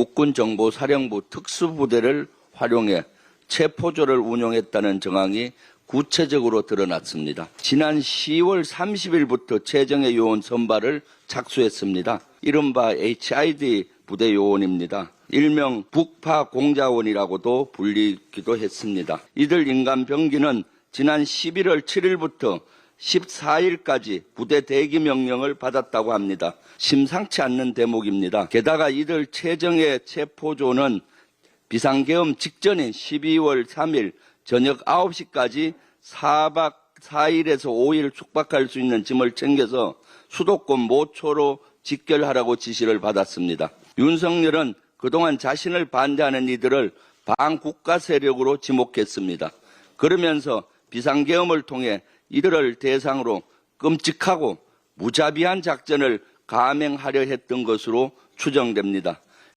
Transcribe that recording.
국군정보사령부 특수부대를 활용해 체포조를 운용했다는 정황이 구체적으로 드러났습니다. 지난 10월 30일부터 최정예 요원 선발을 착수했습니다. 이른바 HID 부대 요원입니다. 일명 북파 공자원이라고도 불리기도 했습니다. 이들 인간 병기는 지난 11월 7일부터 14일까지 부대 대기 명령을 받았다고 합니다. 심상치 않는 대목입니다. 게다가 이들 최정예 체포조는 비상계엄 직전인 12월 3일 저녁 9시까지 4박 4일에서 5일 숙박할 수 있는 짐을 챙겨서 수도권 모초로 직결하라고 지시를 받았습니다. 윤석열은 그동안 자신을 반대하는 이들을 반국가 세력으로 지목했습니다. 그러면서 비상계엄을 통해 이들을 대상으로 끔찍하고 무자비한 작전을 감행하려 했던 것으로 추정됩니다.